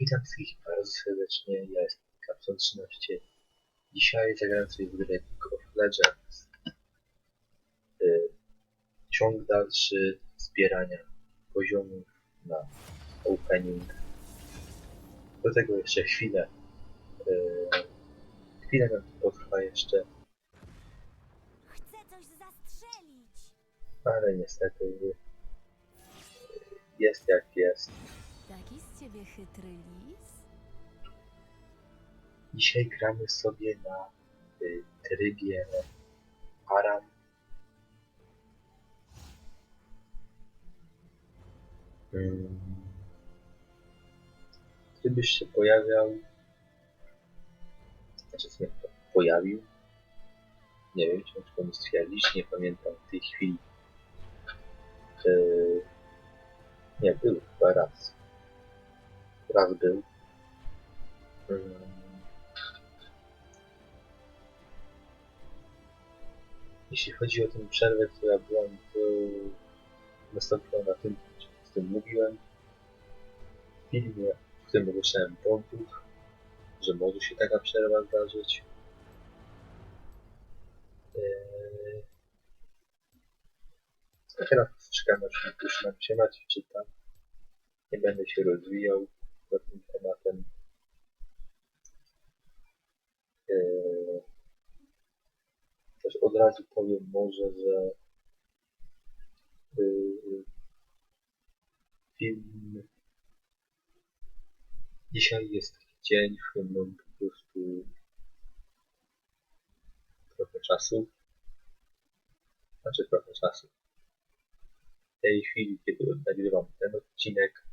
Witam wszystkich bardzo serdecznie, ja jestem Kapson 13. Dzisiaj zagrałem sobie w grę League of Legends. Y, ciąg dalszy zbierania poziomów na opening. Do tego jeszcze chwilę. Y, chwilę nam to potrwa jeszcze, ale niestety y, jest jak jest. Ciebie chytry lis? Dzisiaj gramy sobie na y, trybie Aram. Mm. Gdybyś się pojawiał, znaczy się po- pojawił, nie wiem, ciężko mi stwierdzić, nie pamiętam w tej chwili. Y, nie, był chyba raz. Mm. Jeśli chodzi o tę przerwę, która była, to nastąpiła na tym, o tym mówiłem w filmie, w którym ogłaszałem powód, że może się taka przerwa zdarzyć. Eee... A teraz czekam, aż się Maciej czyta. Nie będę się rozwijał nad tym tematem. Eee... Też od razu powiem może, że yy, film dzisiaj jest dzień, w którym mam po prostu trochę czasu. Znaczy trochę czasu. W tej chwili, kiedy nagrywam ten odcinek,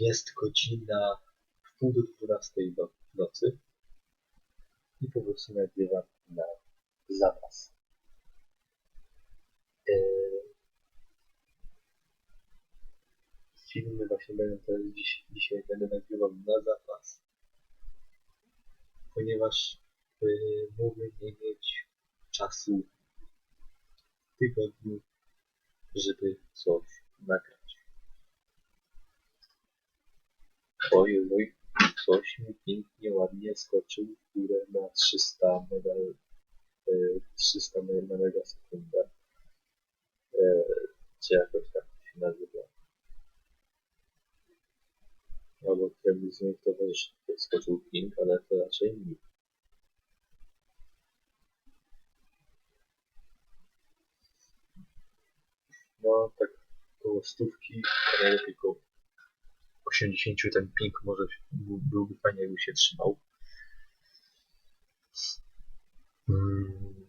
jest godzina w pół do dwunastej do nocy i po prostu nagrywam na zapas. Eee, filmy właśnie będę teraz dziś, dzisiaj będę nagrywał na zapas, ponieważ yy, mogę nie mieć czasu w tygodniu, żeby coś nagrać. Oj, oj, coś mi pięknie, ładnie skoczył w górę na 300 medal, e, 300 me- na mega sekundę. E, czy jakoś tak się nazywa. Albo któremuś z moich towarzyszy skoczył ping, ale to raczej nie. No, tak koło stówki, a najlepiej koło 80 ten ping może byłby fajnie, jakby się trzymał. Mm.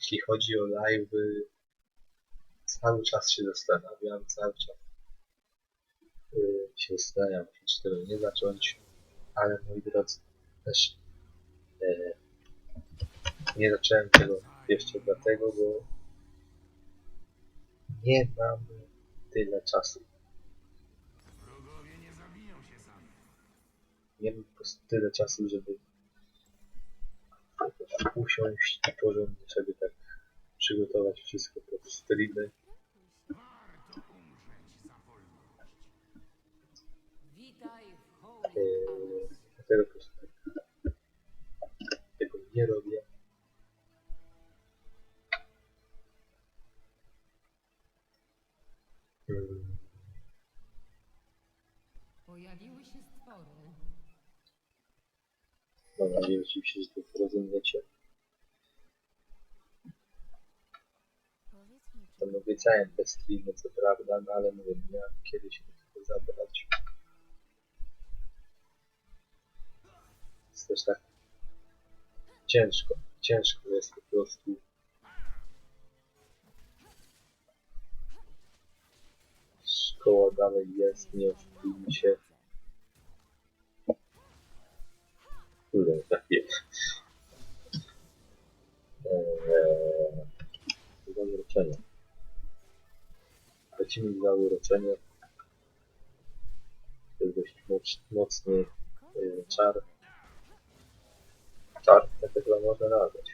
Jeśli chodzi o live, cały czas się zastanawiam, cały czas yy, się zastanawiam, czy tego nie zacząć, ale moi drodzy, też yy, nie zacząłem tego jeszcze dlatego, bo nie mam tyle czasu. Nie mam po prostu tyle czasu, żeby usiąść i porządnie sobie tak przygotować wszystko pod streamy. Eee, dlatego po prostu tak tego nie robię. Mm, Pojawiły się stwory. Mam nadzieję oczywiście, że to zrozumiecie. Tam obiecałem te streamy, co prawda, no ale mówię, miałem kiedy się do tego zabrać. Jest też tak ciężko, ciężko jest po prostu szkoła dalej jest, nie oszukujmy się. Tak jest. Eee, zauroczenie. Lecimy za uroczenie. To jest dość moc, mocny e, czar. Czar, tak chyba można nazwać.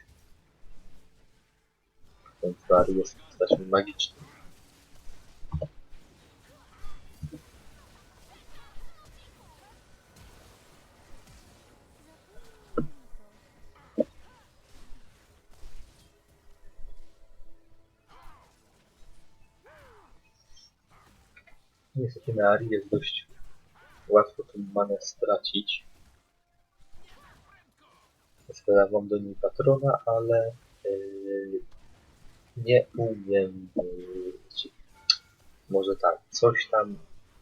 Ten czar jest postacią magiczną. Niestety na Ari jest dość łatwo tą manę stracić. Składam do niej patrona, ale yy, nie umiem, yy, może tak, coś tam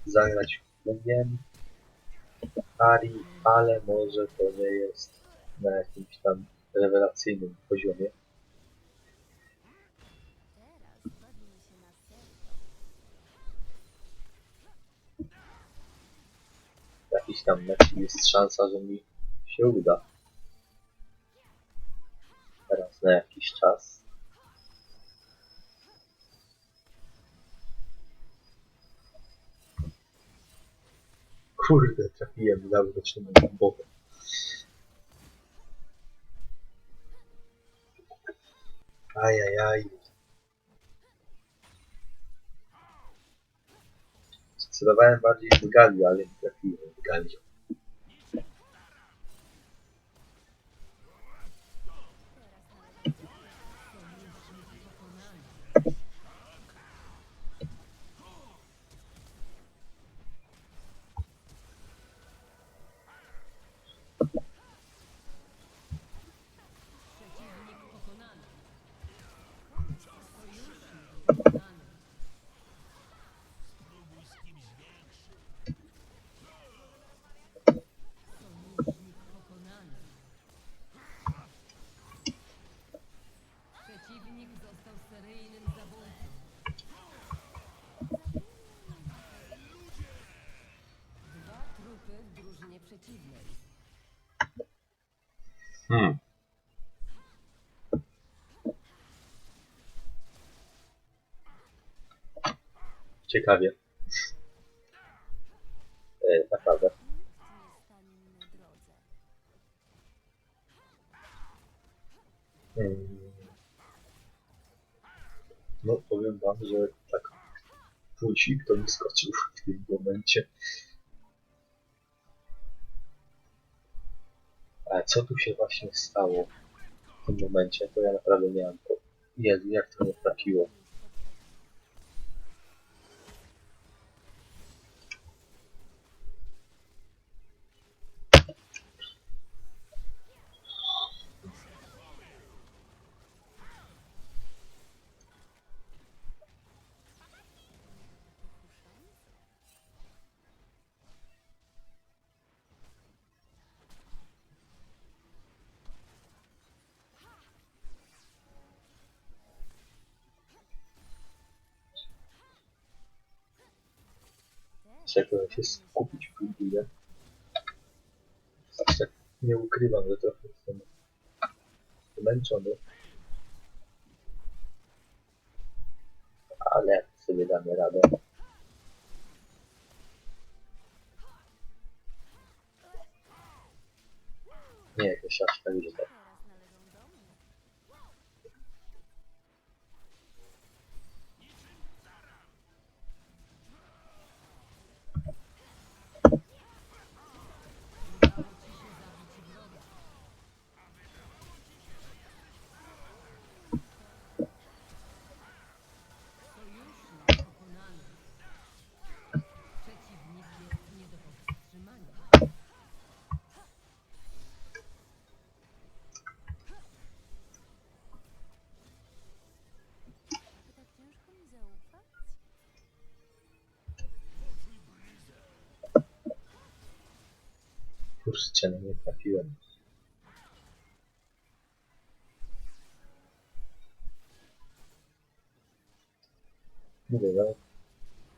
zagrać umiem Ari, ale może to nie jest na jakimś tam rewelacyjnym poziomie. Jakiś tam mecz jest szansa, że mi się uda. Teraz na jakiś czas. Kurde, trafiłem za uroczymą bombową. Ajajaj. Celowałem bardziej w Gali, ale nie trafiłem w Gali. Ciekawie. E, naprawdę. Nie. Mm. No, powiem wam, że tak pulsik to mi skoczył w tym momencie. A co tu się właśnie stało w tym momencie, to ja naprawdę nie mam. Jezu, jak to mnie trafiło. Trzeba się skupić, próbuję. Aż tak nie ukrywam, że trochę jestem zmęczony. Ale sobie damy radę. Kurczę, no nie trafiłem. Mówię, no.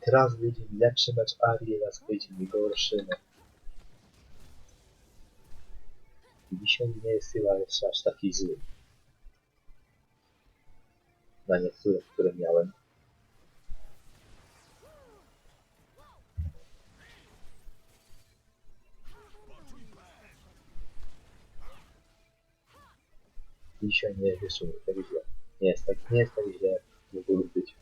Teraz wyjdzie mi lepszy mecz Ari, raz wyjdzie mi gorszy. No. Dzisiaj nie jest chyba jeszcze aż taki zły. Na niektóre, które miałem. Dzisiaj nie jeszcze tak źle. Nie jest tak, nie jest tak źle, jak mogłoby być.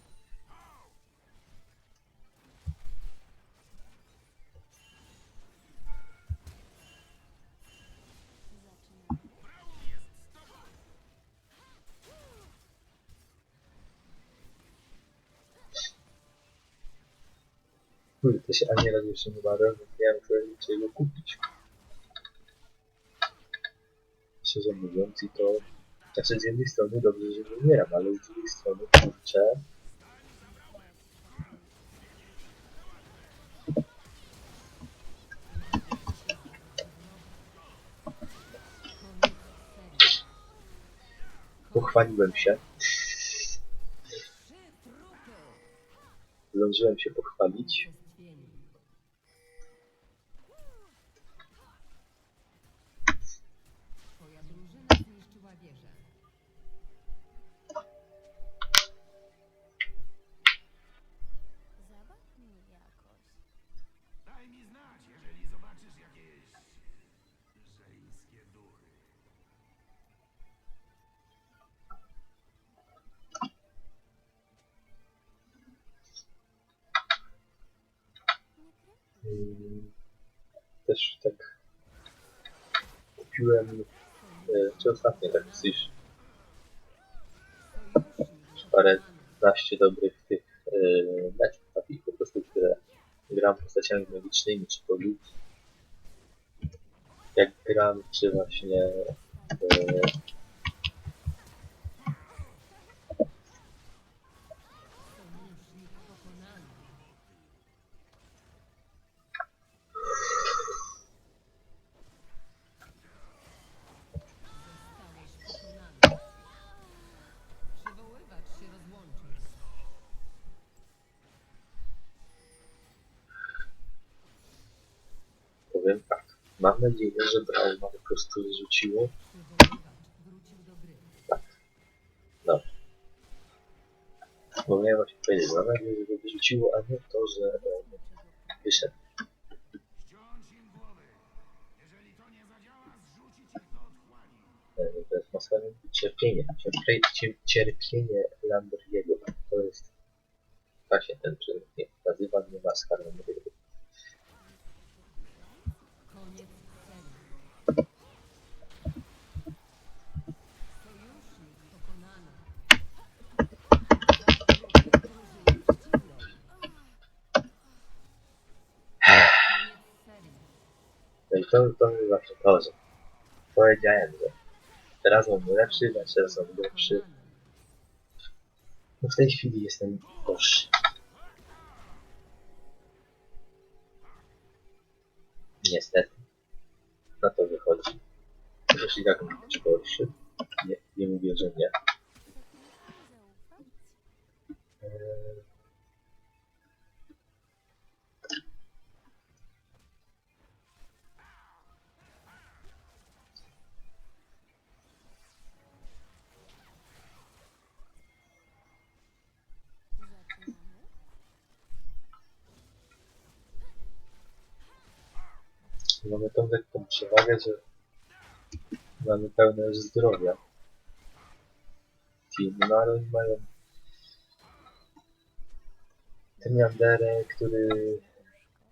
Kurde, się ani razu jeszcze nie czy- czy go kupić. Szczerze mówiąc, i to... Znaczy z jednej strony dobrze, że nie umieram, ale z drugiej strony, kurczę... Pochwaliłem się. Zdążyłem się pochwalić. Też tak kupiłem, e, czy ostatnio tak coś, Sojusznik parę pokonany. 15 dobrych tych e, meczów takich po prostu, które gram postaciami magicznymi, czy po lub jak gram, czy właśnie e, nadzieję, że Brauma po prostu zrzuciło Przywoływacz wrócił do gry. No. Bo miałem właśnie powiedzieć, mam nadzieję, że to wyrzuciło, a nie to, że e, wyszedł. Głowy. Jeżeli to. E, jest maskarem cierpienie. Cierpie, cier- cierpienie Lambriego. To jest się ten czyn nazywa nie maska Lambriego. I to, to właśnie to, że powiedziałem, że teraz mam lepszy, a teraz mam lepszy. No w tej chwili jestem gorszy. Niestety. Na to wychodzi. Chociaż i tak mam być gorszy. Nie, nie mówię, że nie. Eee, Zaczynamy? Mamy tą lekką przewagę, że mamy pełne już zdrowia. Team, no ale oni mają który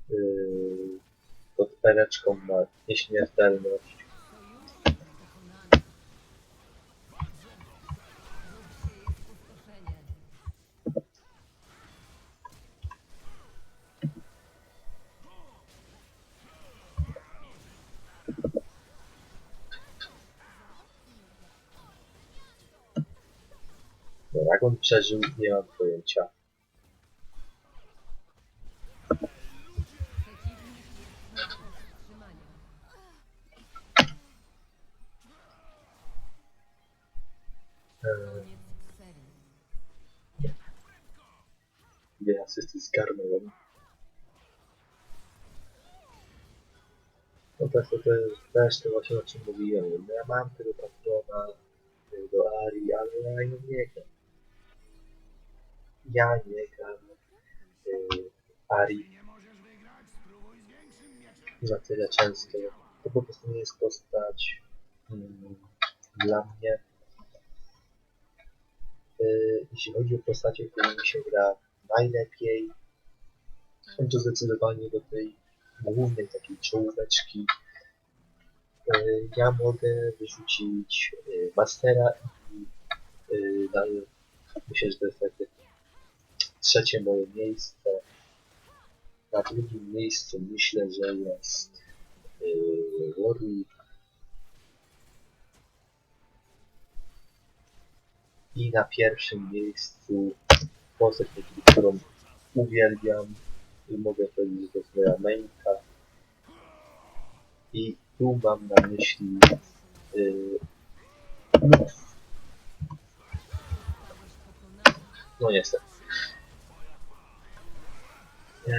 yy, pod pereczką ma nieśmiertelność. Jak on przeżył, nie mam pojęcia. Dwie asysty zgarnąłem. No tak, to też, to właśnie o czym mówiłem. Ja mam tego patrona do Ari, ale ja nie gram. Ja nie gram y, Ari na tyle często. To po prostu nie jest postać mm, dla mnie. Y, jeśli chodzi o postacie, którymi się gra najlepiej, to zdecydowanie do tej głównej takiej czołóweczki. Y, Ja mogę wyrzucić Mastera i daję, myślę, że to jest trzecie moje miejsce. Na drugim miejscu myślę, że jest yy, Warwick. I na pierwszym miejscu postać, którą uwielbiam i mogę powiedzieć, że to jest moja mainka. I tu mam na myśli yy. No niestety. No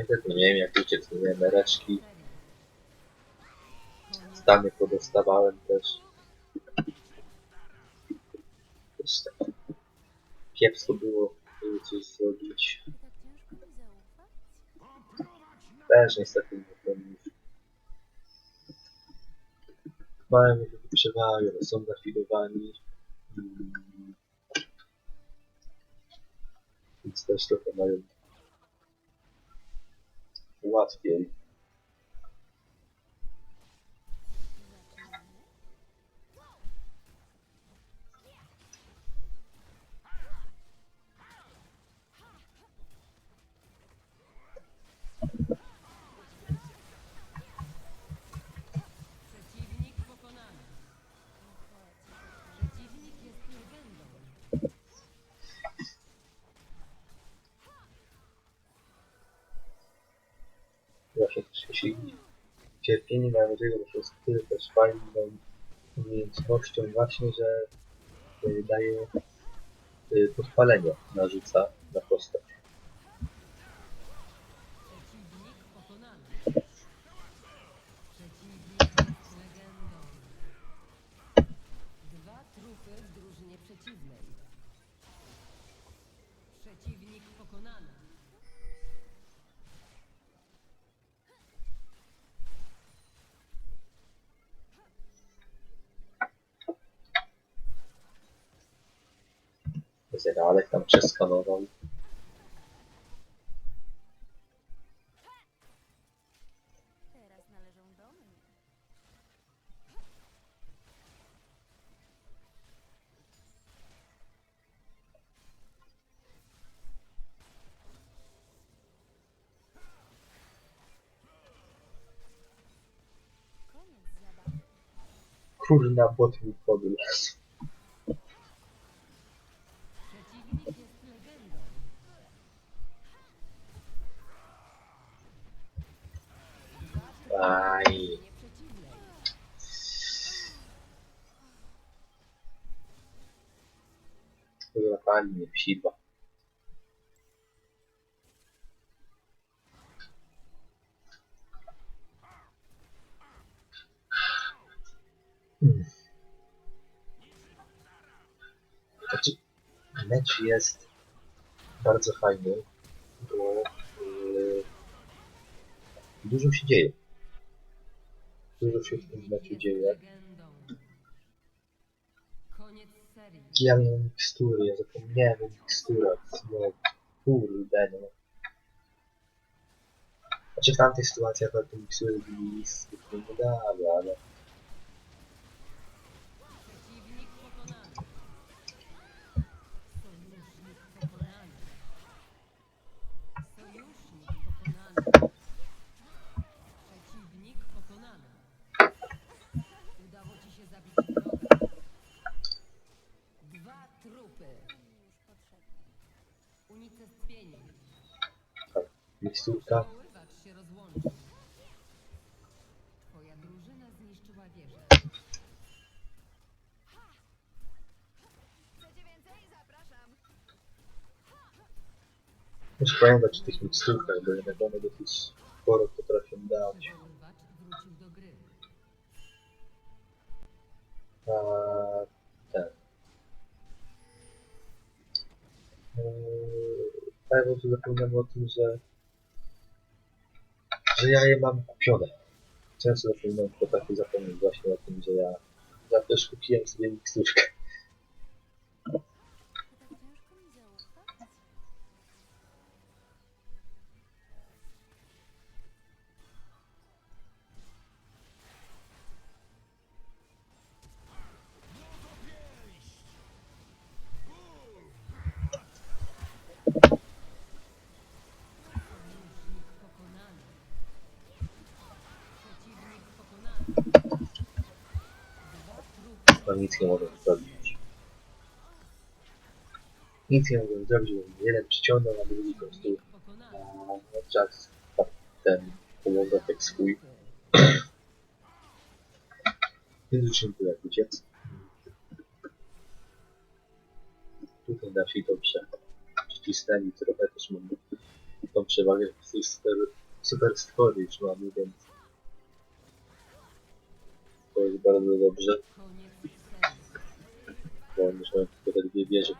i tak nie wiem jak uciec, nie wiem. Koniec Stany podostawałem też. Też tak kiepsko było, żeby coś zrobić. Też niestety nie powiem już. Mają przewagę, są nafidowani. Mm. Więc też trochę mają łatwiej. Właśnie też jeśli cierpienie na tego po prostu też fajną umiejętnością właśnie, że y, daje y, podpalenie narzuca na postać. Przeciwnik pokonany. Przeciwnik jest legendą. Dwa trupy w drużynie przeciwnej. Przeciwnik pokonany. Zeralek tam przeskanował. Teraz należą do mnie. Mi podróż. Kurwa, pani mnie psiba. Hmm. Znaczy, mecz jest bardzo fajny, bo yy, dużo się dzieje. Dużo się w tym meczu dzieje. Legendą. Koniec serii. Ja miałem mikstury, ja zapomniałem o miksturach. No kurde no. Znaczy w tamtej sytuacji akurat te mikstury byli zwykle niedawno, ale pamiętać tych miksturkach, bo jednak one dosyć sporo potrafią dać. A ten. Eee, A ja prostu zapomniałem o tym, że że ja je mam kupione. Często zapominam, potrafię zapomnieć właśnie o tym, że ja, ja też kupiłem sobie miksturkę. Nic nie mogę zrobić. Nic nie mogę zrobić, bo jeden przyciągnął, a drugi po prostu a, czas tak, ten połogotek swój. Więc już nie jak uciec. Tutaj nasi dobrze przycisnęli trochę, też mamy tą przewagę, że super, super stwory mamy, więc to jest bardzo dobrze. Koniec serii. bo już mam tylko te dwie wieże,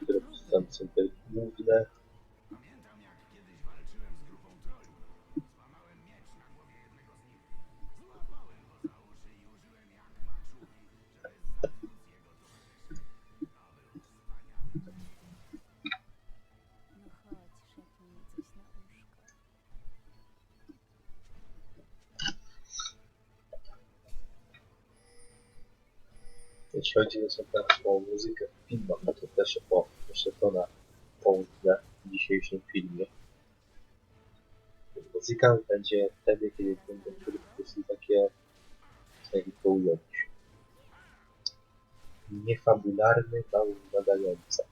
Jeśli chodzi o muzykę w filmach, no to też o, jeszcze to na południe w dzisiejszym filmie. Muzyka będzie wtedy, kiedy będą produkty takie, jak to ująć, niefabularne, mało wymagające.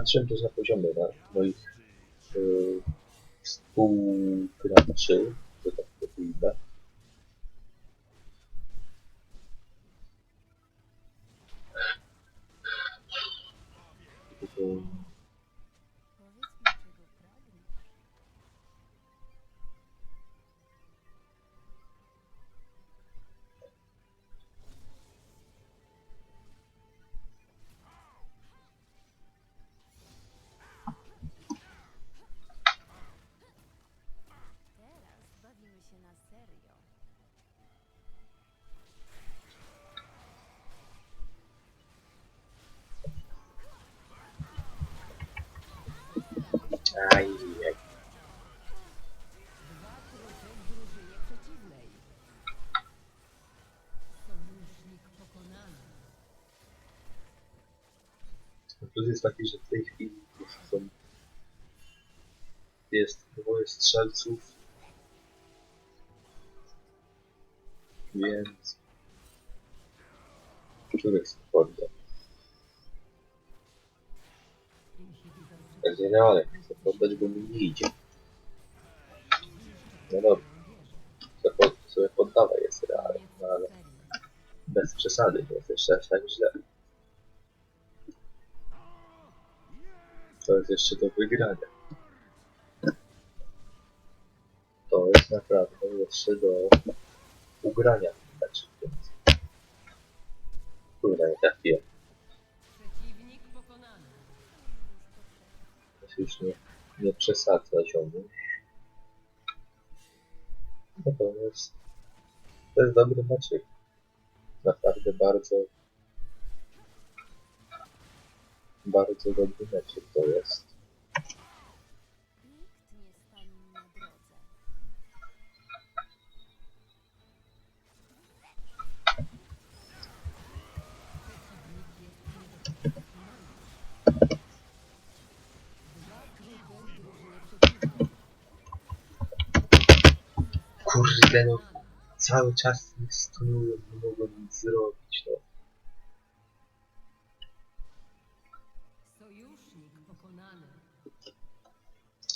Patrzyłem też na poziomie na moich yy, współgraczy, że tak to ujmę. Tylko Plus jest taki, że w tej chwili są jest dwoje strzelców. Więc których realek chcę poddać, bo mi nie idzie no dobra po- sobie poddawaj jest realek no ale bez przesady, nie jest jeszcze aż tak źle. To jest jeszcze do wygrania. To jest naprawdę jeszcze do ugrania. Znaczy, więc... Kurwa, nie trafiłem. Przeciwnik pokonany. To już nie, nie przesadza ziomuś. No to jest... Dobry meczek. Naprawdę bardzo... Bardzo dobry meczek to jest. No cały czas mnie stunują, nie mogłem nic zrobić, no. Sojusznik pokonany.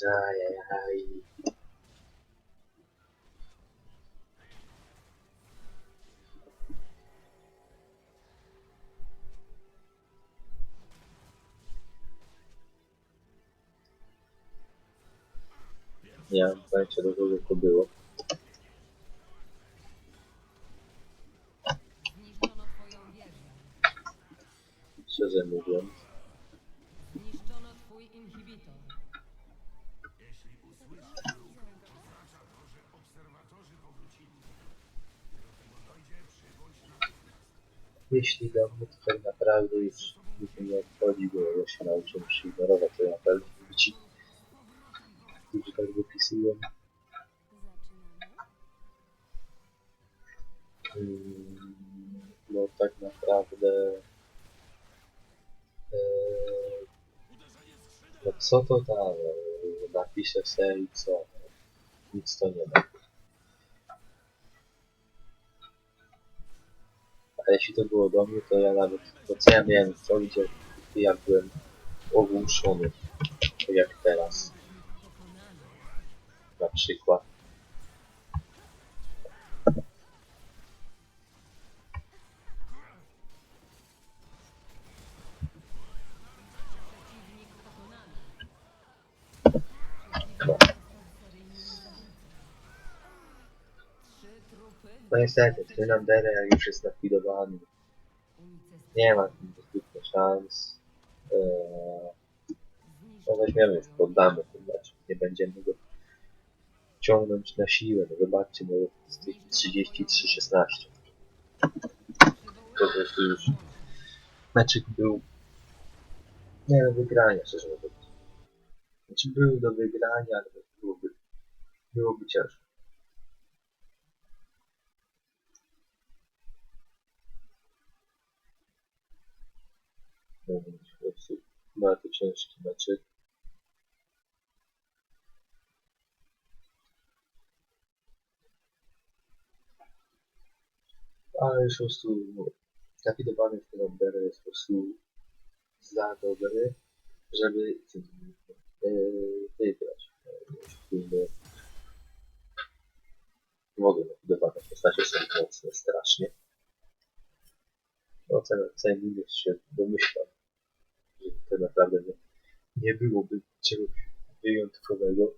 Ajajaj. Nie mam pojęcia do kogo to było. Szczerze mówiąc. Zniszczono twój inhibitor. Jeśli usłyszysz ruch, oznacza to, że obserwatorzy powrócili. Do mnie to tak naprawdę nikt mnie nie obchodzi, bo ja się nauczę już ignorować te apele ludzi, którzy tak wypisują. Zaczynamy? Mm, No tak naprawdę... No co to tam? e, Napiszę sobie i co? No, Nic to nie da. A jeśli to było do mnie, to ja nawet... To co ja miałem zrobić, jak, jak byłem ogłuszony? Jak teraz. Na przykład. 15 sekund, Fernandera już jest nakwidowany. Nie ma zbytnio szans. Eee, no weźmiemy już, poddamy ten mecz. Nie będziemy go ciągnąć na siłę. No zobaczcie, bo z tych 33-16. Po prostu już meczek był nie do wygrania, szczerze mówiąc. Znaczy był do wygrania, ale byłoby, byłoby ciężko. No po prostu bardzo ciężki meczyk. Ale już po prostu zafidowany w ten Umbrella jest po prostu za dobry, żeby wygrać. Yy, Mogę nafidowane postacie są mocne strasznie. No ten, ten minus się domyślam, że to naprawdę nie, nie byłoby czegoś wyjątkowego.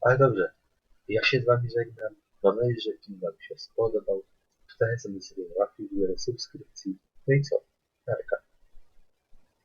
Ale dobrze, ja się z wami żegnam. Mam nadzieję, że film wam się spodobał. Zachęcam do sobie łapki górę, subskrypcji. No i co? Narka.